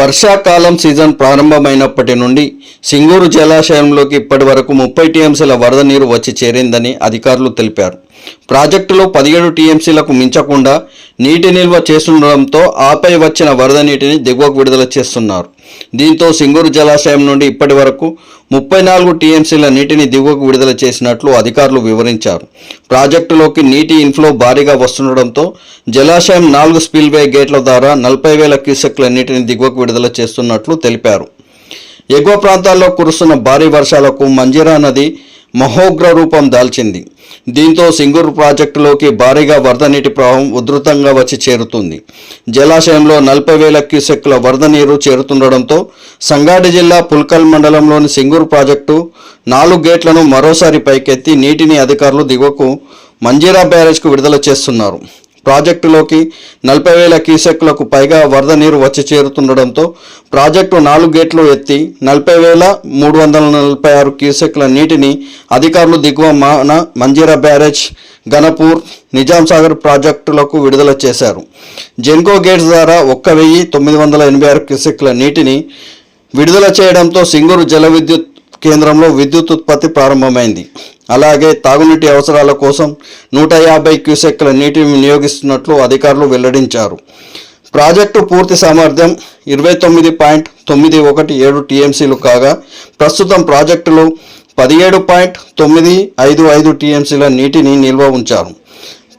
వర్షాకాలం సీజన్ ప్రారంభమైనప్పటి నుండి సింగూరు జలాశయంలోకి ఇప్పటి వరకు ముప్పై టీఎంసీల వరద నీరు వచ్చి చేరిందని అధికారులు తెలిపారు. ప్రాజెక్టులో పదిహేడు టీఎంసీలకు మించకుండా నీటి నిల్వ చేస్తుండడంతో ఆపై వచ్చిన వరద నీటిని దిగువకు విడుదల చేస్తున్నారు. దీంతో సింగూరు జలాశయం నుండి ఇప్పటి వరకు ముప్పై నాలుగు టీఎంసీల నీటిని దిగువకు విడుదల చేసినట్లు అధికారులు వివరించారు. ప్రాజెక్టులోకి నీటి ఇన్ఫ్లో భారీగా వస్తుండడంతో జలాశయం నాలుగు స్పిల్వే గేట్ల ద్వారా నలభై వేల క్యూసెక్ల నీటిని దిగువకు విడుదల చేస్తున్నట్లు తెలిపారు. ఎగువ ప్రాంతాల్లో కురుస్తున్న భారీ వర్షాలకు మంజీరా నది మహోగ్ర రూపం దాల్చింది. దీంతో సింగూరు ప్రాజెక్టులోకి భారీగా వరద నీటి ప్రవాహం ఉధృతంగా వచ్చి చేరుతుంది. జలాశయంలో నలభై వేల క్యూసెక్ల వరద నీరు చేరుతుండడంతో సంగారెడ్డి జిల్లా పుల్కల్ మండలంలోని సింగూరు ప్రాజెక్టు నాలుగు గేట్లను మరోసారి పైకెత్తి నీటిని అధికారులు దిగువకు మంజీరా బ్యారేజ్కు విడుదల చేస్తున్నారు. ప్రాజెక్టులోకి నలభై వేల క్యూసెక్లకు పైగా వరద నీరు వచ్చి చేరుతుండడంతో ప్రాజెక్టు నాలుగు గేట్లు ఎత్తి నలభై వేల మూడు వందల నలభై ఆరు క్యూసెక్ల నీటిని అధికారులు దిగువ మాన మంజీరా బ్యారేజ్ గణపూర్ నిజాం సాగర్ ప్రాజెక్టులకు విడుదల చేశారు. జెన్కో గేట్స్ ద్వారా ఒక్క వెయ్యి తొమ్మిది వందల ఎనభై ఆరు క్యూసెక్ల నీటిని విడుదల చేయడంతో సింగూరు జల విద్యుత్ కేంద్రంలో విద్యుత్ ఉత్పత్తి ప్రారంభమైంది. అలాగే తాగునీటి అవసరాల కోసం నూట యాభై క్యూసెక్ల నీటిని వినియోగిస్తున్నట్లు అధికారులు వెల్లడించారు. ప్రాజెక్టు పూర్తి సామర్థ్యం ఇరవై తొమ్మిది పాయింట్ తొమ్మిది ఒకటి ఏడు టీఎంసీలు కాగా ప్రస్తుతం ప్రాజెక్టులో పదిహేడు పాయింట్ తొమ్మిది ఐదు ఐదు టీఎంసీల నీటిని నిల్వ ఉంచారు.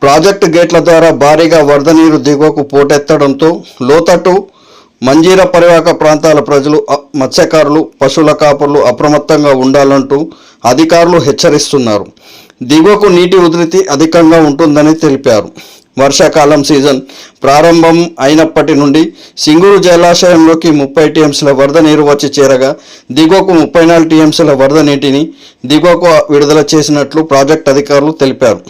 ప్రాజెక్టు గేట్ల ద్వారా భారీగా వరద నీరు దిగువకు పోటెత్తడంతో లోతట్టు మంజీర పరివాహక ప్రాంతాల ప్రజలు మత్స్యకారులు పశువుల కాపర్లు అప్రమత్తంగా ఉండాలంటూ అధికారులు హెచ్చరిస్తున్నారు. దిగువకు నీటి ఉధృతి అధికంగా ఉంటుందని తెలిపారు. వర్షాకాలం సీజన్ ప్రారంభం అయినప్పటి నుండి సింగూరు జలాశయంలోకి ముప్పై టీఎంసీల వరద నీరు వచ్చి చేరగా దిగువకు ముప్పై నాలుగు టీఎంసీల వరద నీటిని దిగువకు విడుదల చేసినట్లు ప్రాజెక్ట్ అధికారులు తెలిపారు.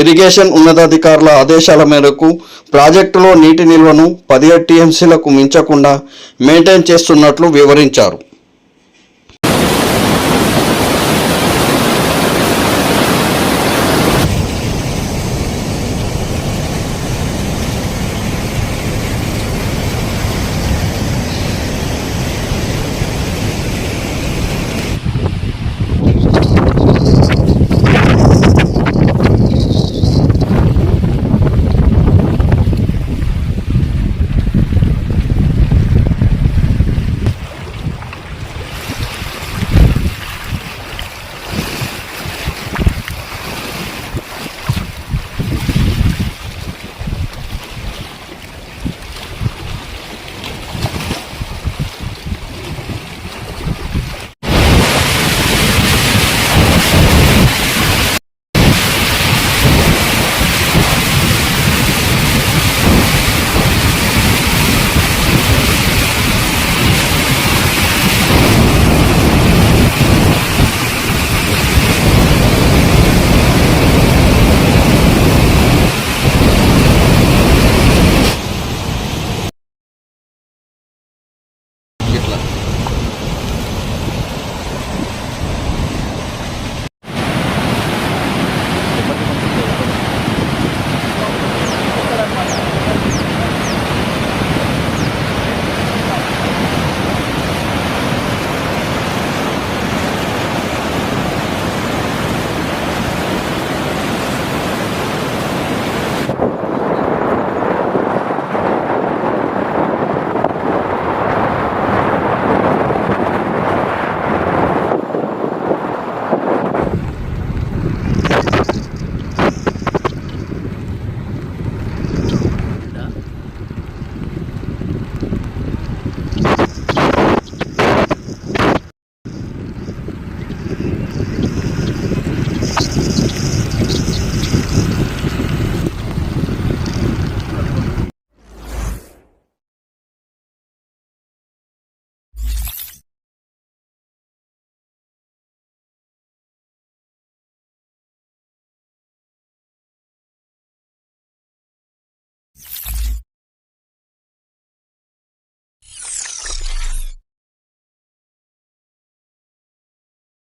ఇరిగేషన్ ఉన్నతాధికారుల ఆదేశాల మేరకు ప్రాజెక్టులో నీటి నిల్వను పదిహేడు టీఎంసీలకు మించకుండా మెయింటైన్ చేస్తున్నట్లు వివరించారు.